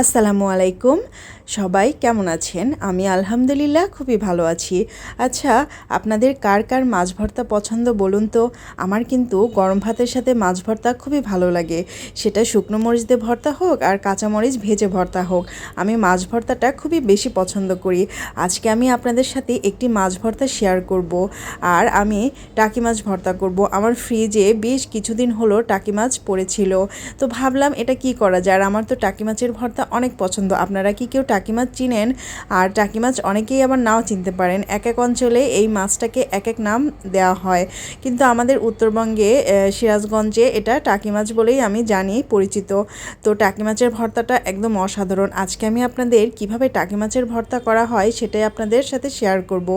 আসসালামু আলাইকুম। সবাই কেমন আছেন? আমি আলহামদুলিল্লাহ খুবই ভালো আছি। আচ্ছা আপনাদের কার কার মাছ ভর্তা পছন্দ বলুন তো? আমার কিন্তু গরম ভাতের সাথে মাছ ভর্তা খুবই ভালো লাগে। সেটা শুকনো মরিচ দিয়ে ভর্তা হোক আর কাঁচা মরিচ ভেজে ভর্তা হোক। আমি মাছ ভর্তাটা খুবই বেশি পছন্দ করি। আজকে আমি আপনাদের সাথে একটি মাছ ভর্তা শেয়ার করব আর আমি টাকি মাছ ভর্তা করব। আমার ফ্রিজে বেশ কিছুদিন হলো টাকি মাছ পড়েছিল। তো ভাবলাম এটা কি করা যায়? আর আমার তো টাকি মাছের ভর্তা অনেক পছন্দ। আপনারা কি কেউ টাকি মাছ চিনেন? আর টাকি মাছ অনেকেই আবার নাও চিনতে পারেন। এক এক অঞ্চলে এই মাছটাকে এক এক নাম দেওয়া হয়। কিন্তু আমাদের উত্তরবঙ্গে সিরাজগঞ্জে এটা টাকি মাছ বলেই আমি জানি, পরিচিত। তো টাকি মাছের ভর্তাটা একদম অসাধারণ। আজকে আমি আপনাদের কীভাবে টাকি মাছের ভর্তা করা হয় সেটাই আপনাদের সাথে শেয়ার করব।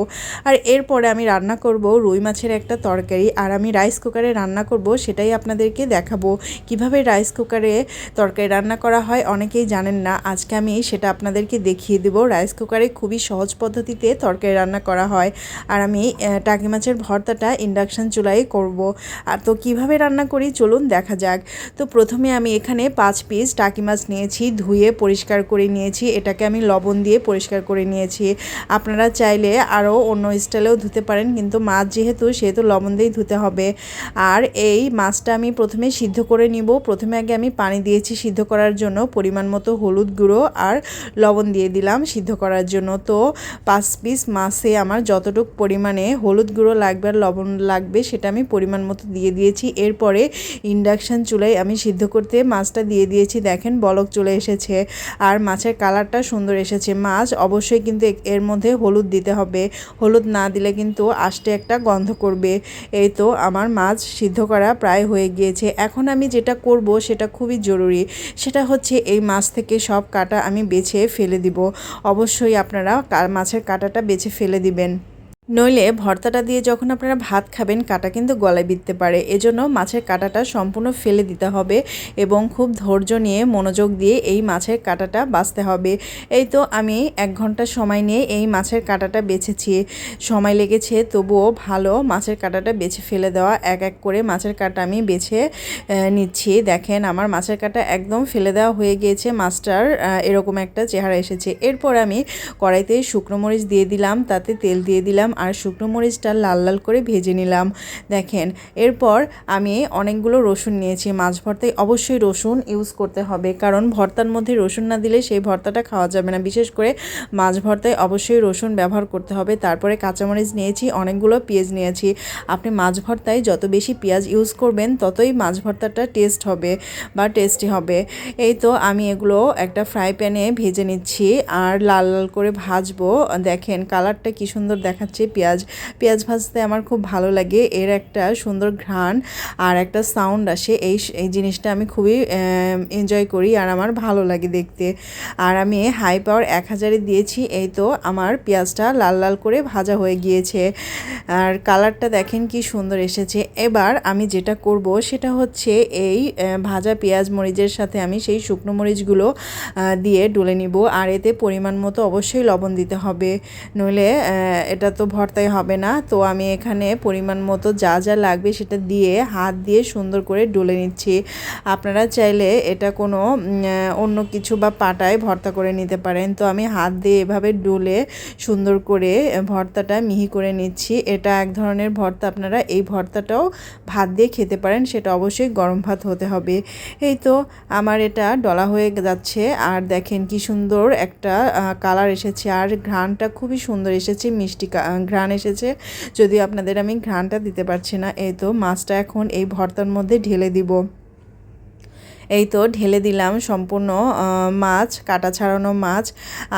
আর এরপরে আমি রান্না করব রুই মাছের একটা তরকারি। আর আমি রাইস কুকারে রান্না করব সেটাই আপনাদেরকে দেখাবো। কীভাবে রাইস কুকারে তরকারি রান্না করা হয় অনেকেই জানেন না, আজকে আমি সেটা আপনাদেরকে দেখিয়ে দেবো। রাইস কুকারে খুবই সহজ পদ্ধতিতে তরকারি রান্না করা হয়। আর আমি টাকি মাছের ভর্তাটা ইন্ডাকশান চুলায় করব। আর তো কীভাবে রান্না করি চলুন দেখা যাক। তো প্রথমে আমি এখানে পাঁচ পিস টাকি মাছ নিয়েছি, ধুয়ে পরিষ্কার করে নিয়েছি। এটাকে আমি লবণ দিয়ে পরিষ্কার করে নিয়েছি। আপনারা চাইলে আরও অন্য স্টাইলেও ধুতে পারেন, কিন্তু মাছ যেহেতু, সেহেতু লবণ দিয়েই ধুতে হবে। আর এই মাছটা আমি প্রথমে সিদ্ধ করে নিব। প্রথমে আগে আমি পানি দিয়েছি সিদ্ধ করার জন্য, পরিমাণ মতো হলুদ গুঁড়ো আর লবণ দিয়ে দিলাম সিদ্ধ করার জন্য। তো পাঁচ পিস মাছে আমার যতটুকু পরিমাণে হলুদ গুঁড়ো লাগবে আর লবণ লাগবে সেটা আমি পরিমাণ মতো দিয়ে দিয়েছি। এরপরে ইন্ডাকশান চুলায় আমি সিদ্ধ করতে মাছটা দিয়ে দিয়েছি। দেখেন বলক চলে এসেছে আর মাছের কালারটা সুন্দর এসেছে। মাছ অবশ্যই কিন্তু এর মধ্যে হলুদ দিতে হবে। হলুদ না দিলে কিন্তু আষ্টে একটা গন্ধ করবে। এই তো আমার মাছ সিদ্ধ করা প্রায় হয়ে গিয়েছে। এখন আমি যেটা করব সেটা খুবই জরুরি। সেটা হচ্ছে এই মাছ থেকে সব কাটা আমি বেছে ফেলে দিব। অবশ্যই আপনারা মাছের কাটাটা বেছে ফেলে দিবেন। নইলে ভর্তাটা দিয়ে যখন আপনারা ভাত খাবেন, কাটা কিন্তু গলায় বিঁধতে পারে। এজন্য মাছের কাটাটা সম্পূর্ণ ফেলে দিতে হবে এবং খুব ধৈর্য নিয়ে মনোযোগ দিয়ে এই মাছের কাটাটা বাছতে হবে। এই তো আমি এক ঘণ্টা সময় নিয়ে এই মাছের কাটাটা বেছেছি। সময় লেগেছে, তবুও ভালো মাছের কাটাটা বেছে ফেলে দেওয়া। এক এক করে মাছের কাটা আমি বেছে নিচ্ছি। দেখেন আমার মাছের কাটা একদম ফেলে দেওয়া হয়ে গিয়েছে। মাছটার এরকম একটা চেহারা এসেছে। এরপর আমি কড়াইতে শুকনো মরিচ দিয়ে দিলাম, তাতে তেল দিয়ে দিলাম। আর শুকনো মরিচটা লাল লাল করে ভেজে নিলাম। দেখেন, এরপর আমি অনেকগুলো রসুন নিয়েছি। মাছ ভর্তায় অবশ্যই রসুন ইউজ করতে হবে, কারণ ভর্তার মধ্যে রসুন না দিলে সেই ভর্তাটা খাওয়া যাবে না। বিশেষ করে মাছ ভর্তায় অবশ্যই রসুন ব্যবহার করতে হবে। তারপরে কাঁচামরিচ নিয়েছি, অনেকগুলো পেঁয়াজ নিয়েছি। আপনি মাছ ভর্তায় যত বেশি পেঁয়াজ ইউজ করবেন, ততই মাছ ভর্তাটা টেস্ট হবে বা টেস্টি হবে। এই তো আমি এগুলো একটা ফ্রাই প্যানে ভেজে নিচ্ছি, আর লাল লাল করে ভাজবো। দেখেন কালারটা কি সুন্দর দেখাচ্ছে। পেঁয়াজ। পেঁয়াজ ভাজতে আমার খুব ভালো লাগে। এর একটা সুন্দর ঘ্রাণ আর একটা সাউন্ড আসে। এই এই জিনিসটা আমি খুবই এনজয় করি আর আমার ভালো লাগে দেখতে। আর আমি হাই পাওয়ার এক হাজারে দিয়েছি। এই তো আমার পেঁয়াজটা লাল লাল করে ভাজা হয়ে গিয়েছে। আর কালারটা দেখেন কি সুন্দর এসেছে। এবার আমি যেটা করব সেটা হচ্ছে এই ভাজা পেঁয়াজ মরিচের সাথে আমি সেই শুকনো মরিচগুলো দিয়ে ডলে নিব। আর এতে পরিমাণ মতো অবশ্যই লবণ দিতে হবে। নইলে এটা তো ভর্তাই হবে না। তো আমি এখানে পরিমাণ মতো যা যা লাগবে সেটা দিয়ে হাত দিয়ে সুন্দর করে ডলে নিচ্ছি। আপনারা চাইলে এটা কোনো অন্য কিছু বা পাটায় ভর্তা করে নিতে পারেন। তো আমি হাত দিয়ে এভাবে ডলে সুন্দর করে ভর্তাটা মিহি করে নিচ্ছি। এটা এক ধরনের ভর্তা, আপনারা এই ভর্তাটাও ভাত দিয়ে খেতে পারেন, সেটা অবশ্যই গরম ভাত হতে হবে। এই তো আমার এটা ডলা হয়ে যাচ্ছে। আর দেখেন কি সুন্দর একটা কালার এসেছে। আর ঘ্রাণটা খুবই সুন্দর এসেছে, মিষ্টি ঘ্রাণ এসেছে। যদিও আপনাদের আমি ঘ্রাণটা দিতে পারছি না, এই তো মাছটা এখন এই ভর্তার মধ্যে ঢেলে দিব। এই তো ঢেলে দিলাম সম্পূর্ণ মাছ, কাটা ছাড়ানো মাছ।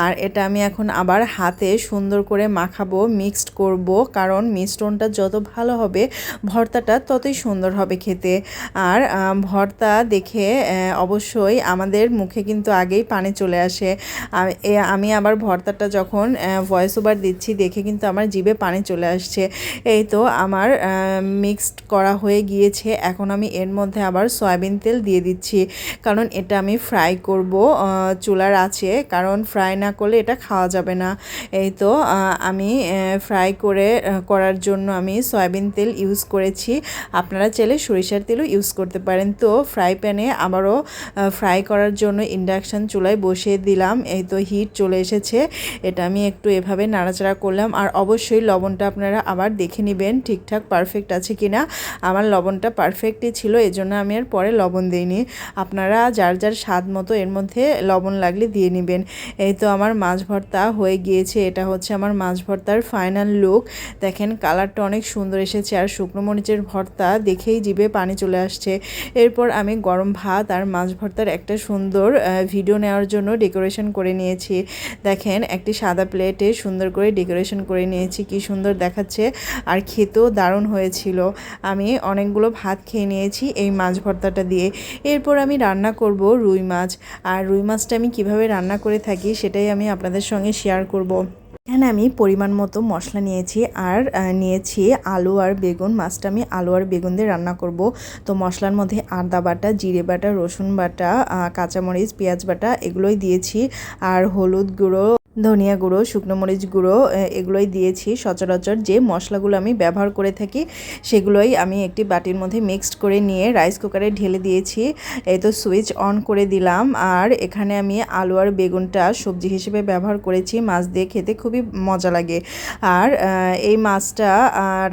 আর এটা আমি এখন আবার হাতে সুন্দর করে মাখাবো, মিক্সড করব, কারণ মিশ্রণটা যত ভালো হবে, ভর্তাটা ততই সুন্দর হবে খেতে। আর ভর্তা দেখে অবশ্যই আমাদের মুখে কিন্তু আগেই পানি চলে আসে। আমি আবার ভর্তাটা যখন ভয়েস ওভার দিচ্ছি, দেখে কিন্তু আমার জিভে পানি চলে আসছে। এই তো আমার মিক্সড করা হয়ে গিয়েছে। এখন আমি এর মধ্যে আবার সয়াবিন তেল দিয়ে দিচ্ছি। দিচ্ছি কারণ এটা আমি ফ্রাই করব চুলার আছে কারণ ফ্রাই না করলে এটা খাওয়া যাবে না। এই তো আমি ফ্রাই করে করার জন্য আমি সয়াবিন তেল ইউজ করেছি। আপনারা চাইলে সরিষার তেলও ইউজ করতে পারেন। তো ফ্রাই প্যানে আবারও ফ্রাই করার জন্য ইন্ডাকশান চুলায় বসিয়ে দিলাম। এই তো হিট চলে এসেছে। এটা আমি একটু এভাবে নাড়াচাড়া করলাম। আর অবশ্যই লবণটা আপনারা আবার দেখে নেবেন, ঠিকঠাক পারফেক্ট আছে কিনা। আমার লবণটা পারফেক্টই ছিল, এজন্য আমি আর পরে লবণ দিইনি। আপনারা যার যার স্বাদ মতো এর মধ্যে লবণ লাগলে দিয়ে নেবেন। এই তো আমার মাছ ভর্তা হয়ে গিয়েছে। এটা হচ্ছে আমার মাছ ভর্তার ফাইনাল লুক দেখেন কালারটা অনেক সুন্দর এসেছে আর শুকনো মরিচের ভর্তা দেখেই জিভে পানি চলে আসছে। এরপর আমি গরম ভাত আর মাছ ভর্তার একটা সুন্দর ভিডিও নেওয়ার জন্য ডেকোরেশন করে নিয়েছি। দেখেন একটি সাদা প্লেটে সুন্দর করে ডেকোরেশন করে নিয়েছি। কি সুন্দর দেখাচ্ছে আর খেতেও দারুণ হয়েছিল। আমি অনেকগুলো ভাত খেয়ে নিয়েছি এই মাছ ভর্তাটা দিয়ে। এরপর আমি রান্না করব রুই মাছ। আর রুই মাছটা আমি কীভাবে রান্না করে থাকি সেটাই আমি আপনাদের সঙ্গে শেয়ার করব। এখানে আমি পরিমাণ মতো মশলা নিয়েছি আর নিয়েছি আলু আর বেগুন। মাছটা আমি আলু আর বেগুন দিয়ে রান্না করব। তো মশলার মধ্যে আদা বাটা, জিরে বাটা, রসুন বাটা কাঁচামরিচ, পেঁয়াজ বাটা এগুলোই দিয়েছি। আর হলুদ গুঁড়ো ধনিয়া গুঁড়ো, শুকনো মরিচ গুঁড়ো এগুলোই দিয়েছি। সচরাচর যে মশলাগুলো আমি ব্যবহার করে থাকি, সেগুলোই আমি একটি বাটির মধ্যে মিক্সড করে নিয়ে রাইস কুকারে ঢেলে দিয়েছি। এই তো সুইচ অন করে দিলাম। আর এখানে আমি আলু আর বেগুনটা সবজি হিসেবে ব্যবহার করেছি। মাছ দিয়ে খেতে খুবই মজা লাগে। আর এই মাছটা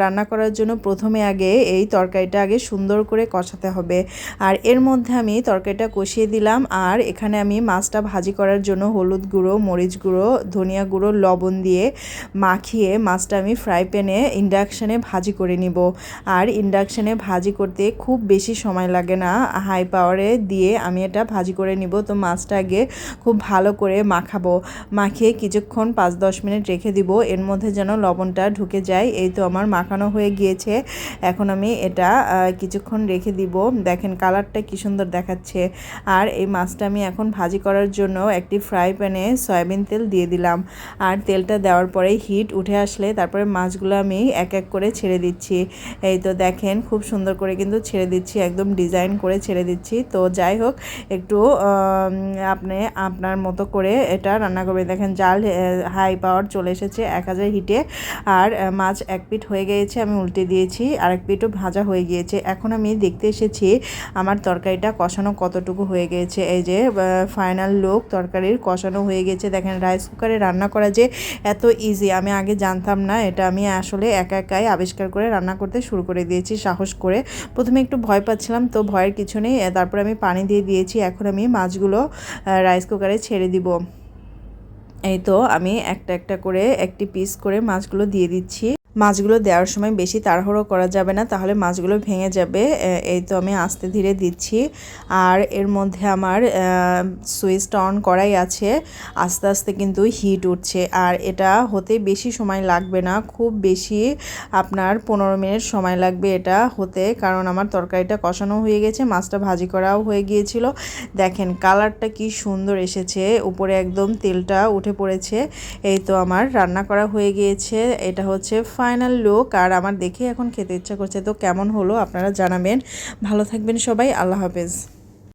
রান্না করার জন্য প্রথমে আগে এই তরকারিটা আগে সুন্দর করে কষাতে হবে। আর এর মধ্যে আমি তরকারিটা কষিয়ে দিলাম। আর এখানে আমি মাছটা ভাজি করার জন্য হলুদ গুঁড়ো, মরিচ গুঁড়ো ধনিয়া গুঁড়ো, লবণ দিয়ে মাখিয়ে মাছটা আমি ফ্রাই প্যানে ইন্ডাকশানে ভাজি করে নিব। আর ইন্ডাকশানে ভাজি করতে খুব বেশি সময় লাগে না। হাই পাওয়ারে দিয়ে আমি এটা ভাজি করে নিব। তো মাছটা আগে খুব ভালো করে মাখাবো। মাখিয়ে কিছুক্ষণ পাঁচ দশ মিনিট রেখে দিব। এর মধ্যে যেন লবণটা ঢুকে যায়। এই তো আমার মাখানো হয়ে গিয়েছে। এখন আমি এটা কিছুক্ষণ রেখে দিব। দেখেন কালারটা কি সুন্দর দেখাচ্ছে। আর এই মাছটা আমি এখন ভাজি করার জন্য একটি ফ্রাই প্যানে সয়াবিন তেল দিয়ে দিলাম। আর তেলটা দেওয়ার পরে হিট উঠে আসলে তারপরে মাছগুলো আমি এক এক করে ছেড়ে দিচ্ছি। এই তো দেখেন খুব সুন্দর করে কিন্তু ছেড়ে দিচ্ছি, একদম ডিজাইন করে ছেড়ে দিচ্ছি। তো যাই হোক, একটু আপনি, আপনার মতো করে এটা রান্না করবেন দেখেন জাল হাই পাওয়ার চলে এসেছে এক হাজার হিটে আর মাছ এক পিঠ হয়ে গিয়েছে, আমি উল্টে দিয়েছি। আর এক পিঠও ভাজা হয়ে গিয়েছে। এখন আমি দেখতে এসেছি আমার তরকারিটা কষানো কতটুকু হয়ে গিয়েছে। এই যে ফাইনাল লুক তরকারির কষানো হয়ে গেছে দেখেন রাইস কুকারে রান্না করা যে এত ইজি আমি আগে জানতাম না। এটা আমি আসলে একা একাই আবিষ্কার করে রান্না করতে শুরু করে দিয়েছি, সাহস করে। প্রথমে একটু ভয় পাচ্ছিলাম, তো ভয়ের কিছু নেই। তারপর আমি পানি দিয়ে দিয়েছি, এখন আমি মাছগুলো রাইস কুকারে ছেড়ে দিব। এই তো আমি একটা একটা করে, একটি পিস করে মাছগুলো দিয়ে দিচ্ছি। মাছগুলো দেওয়ার সময় বেশি তাড়াহুড়ো করা যাবে না, তাহলে মাছগুলো ভেঙে যাবে। এই তো আমি আস্তে ধীরে দিচ্ছি। আর এর মধ্যে আমার সুইচটা অন করাই আছে। আস্তে আস্তে কিন্তু হিট উঠছে। আর এটা হতে বেশি সময় লাগবে না, খুব বেশি আপনার পনেরো মিনিট সময় লাগবে এটা হতে, কারণ আমার তরকারিটা কষানো হয়ে গেছে, মাছটা ভাজি করাও হয়ে গিয়েছিল। দেখেন কালারটা কি সুন্দর এসেছে, উপরে একদম তেলটা উঠে পড়েছে। এই তো আমার রান্না করা হয়ে গিয়েছে, এটা হচ্ছে ফাইনাল লুক আর আমার দেখে এখন খেতে ইচ্ছা করছে। তো কেমন হলো আপনারা জানাবেন। ভালো থাকবেন সবাই। আল্লাহ হাফেজ।